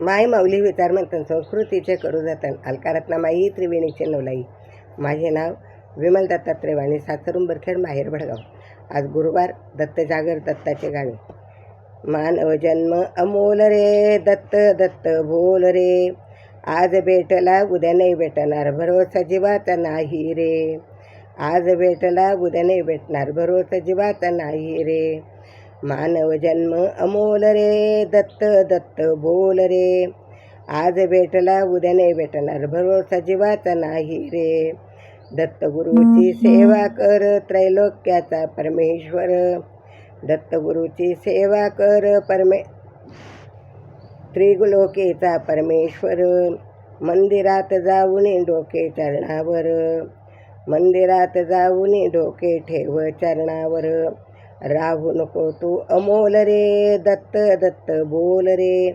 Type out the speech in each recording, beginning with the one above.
माय माऊली विचारमंथन संस्कृतीचे करू जतन अलकारत्ना माई त्रिवेणीचे नवलाई माझे नाव विमल दत्तात्रय वाणी सासरून बरखेड माहेर भडगाव. आज गुरुवार दत्त जागर दत्ताचे गाणे मानव जन्म अमोल रे दत्त दत्त बोल रे. आज भेटला उद्या नाही भेटणार भरोसा जीवाचा नाही रे. आज भेटला उद्या नाही भेटणार भरोसा जीवाचा नाही रे. मानव जन्म अमोल रे दत्त दत्त बोल रे. आज भेटला उद्या नाही भेटणार भरोसा जीवाचा नाही रे. दत्तगुरूची सेवा कर त्रैलोक्याचा परमेश्वर. दत्तगुरूची सेवा कर परमे त्रिगुलोकेचा परमेश्वर. मंदिरात जाऊन डोके चरणावर. मंदिरात जाऊन डोके ठेव चरणावर. राहू नको तू अमोल रे दत्त दत्त बोल रे.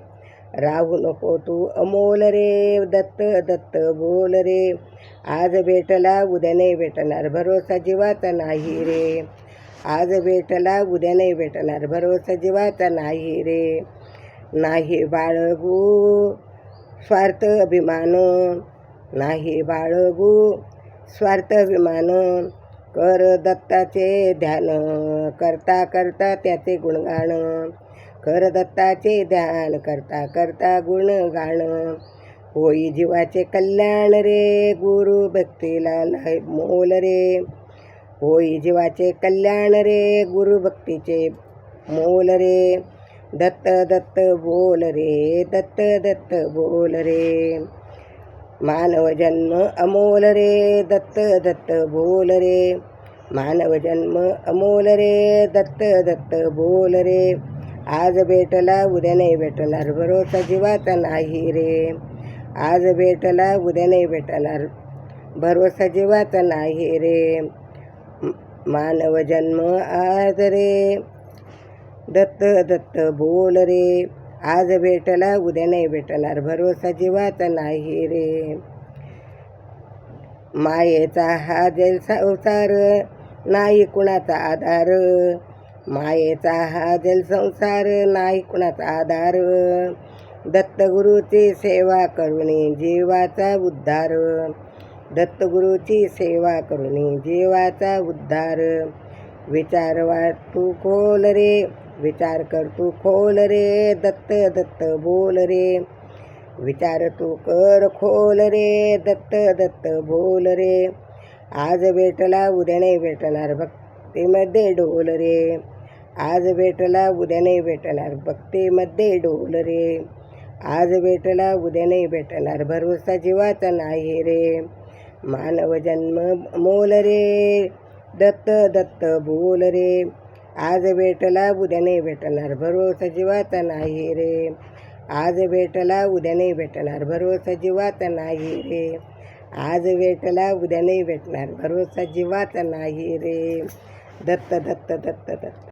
राहू नको तू अमोल रे दत्त दत्त बोल रे. आज भेटला उद्या नाही भेटणार भरोसा जीवाचा नाही रे. आज भेटला उद्या नाही भेटणार भरोसा जीवाचा नाही रे. नाही बाळगू स्वार्थ अभिमान. नाही बाळगू स्वार्थ अभिमान. कर दत्ताचे ध्यान. करता करता त्याचे गुणगाण कर दत्ताचे ध्यान करता करता गुणगान होई जीवाचे कल्याण रे गुरु भक्तीला लय मोल रे. होई जीवाचे कल्याण रे गुरु भक्तीचे मोल रे. दत्त दत्त बोल रे दत्त दत्त बोल रे. मानव जन्म अमोल रे दत्त दत्त बोल रे. मानव जन्म अमोल रे दत्त दत्त बोल रे. आज भेटला उद्या नाही भेटणार. भरोसा जीवाचा नाही रे. आज भेटला उद्या नाही भेटणार. भरोसा जीवाचा नाही रे. मानव जन्म आज रे. दत्त दत्त बोल रे. आज भेटला उद्या नाही भेटणार. भरोसा जीवाचा नाही रे. मायेचा हा जल संसार नाही कुणाचा आधार. मायेचा हा जल संसार नाही कुणाचा आधार. दत्तगुरूची सेवा करुणी जीवाचा उद्धार. दत्तगुरूची सेवा करुणी जीवाचा उद्धार. विचार वाट तू खोल रे? विचार कर तू खोल रे दत्त दत्त बोल रे. विचार तू कर खोल रे दत्त दत्त बोल रे. आज भेटला उद्या नाही भेटणार भक्तीमध्ये डोल रे. आज भेटला उद्या नाही भेटणार भक्तीमध्ये डोल रे. आज भेटला उद्या नाही भेटणार भरोसा जीवाचा नाही रे. मानव जन्म मोल रे दत्त दत्त बोल रे. आज भेटला उद्या नाही भेटणार. भरोसा जीवाचा नाही रे. आज भेटला उद्या नाही भेटणार. भरोसा जीवाचा नाही रे. आज भेटला उद्या नाही भेटणार. भरोसा जीवाचा नाही रे. दत्त दत्त दत्त दत्त.